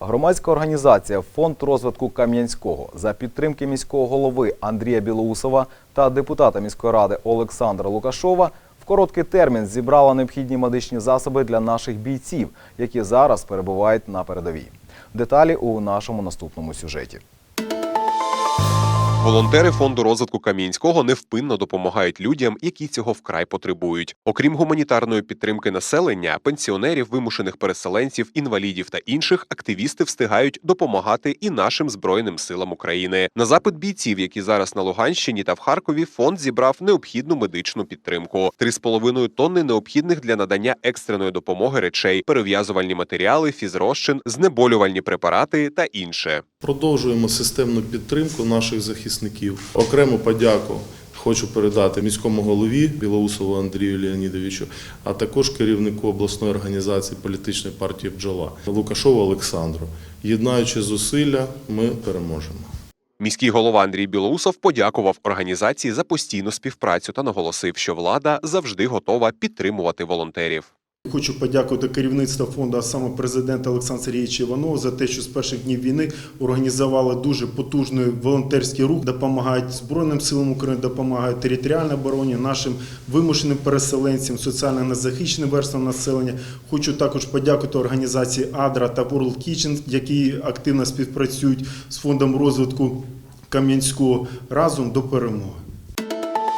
Громадська організація Фонд розвитку Кам'янського за підтримки міського голови Андрія Білоусова та депутата міської ради Олександра Лукашова в короткий термін зібрала необхідні медичні засоби для наших бійців, які зараз перебувають на передовій. Деталі у нашому наступному сюжеті. Волонтери фонду розвитку Кам'янського невпинно допомагають людям, які цього вкрай потребують. Окрім гуманітарної підтримки населення, пенсіонерів, вимушених переселенців, інвалідів та інших, активісти встигають допомагати і нашим збройним силам України. На запит бійців, які зараз на Луганщині та в Харкові, фонд зібрав необхідну медичну підтримку: 3,5 тонни необхідних для надання екстреної допомоги речей, перев'язувальні матеріали, фізрозчин, знеболювальні препарати та інше. Продовжуємо системну підтримку наших захисників. Окрему подяку хочу передати міському голові Білоусову Андрію Леонідовичу, а також керівнику обласної організації політичної партії Бджола Лукашову Олександру. Єднаючи зусилля, ми переможемо. Міський голова Андрій Білоусов подякував організації за постійну співпрацю та наголосив, що влада завжди готова підтримувати волонтерів. Хочу подякувати керівництву фонду, а саме президента Олександра Сергійовича Іванова за те, що з перших днів війни організували дуже потужний волонтерський рух, допомагають Збройним силам України, допомагають територіальній обороні, нашим вимушеним переселенцям, соціально незахищеним верствам населення. Хочу також подякувати організації Адра та World Kitchen, які активно співпрацюють з фондом розвитку Кам'янського разом до перемоги.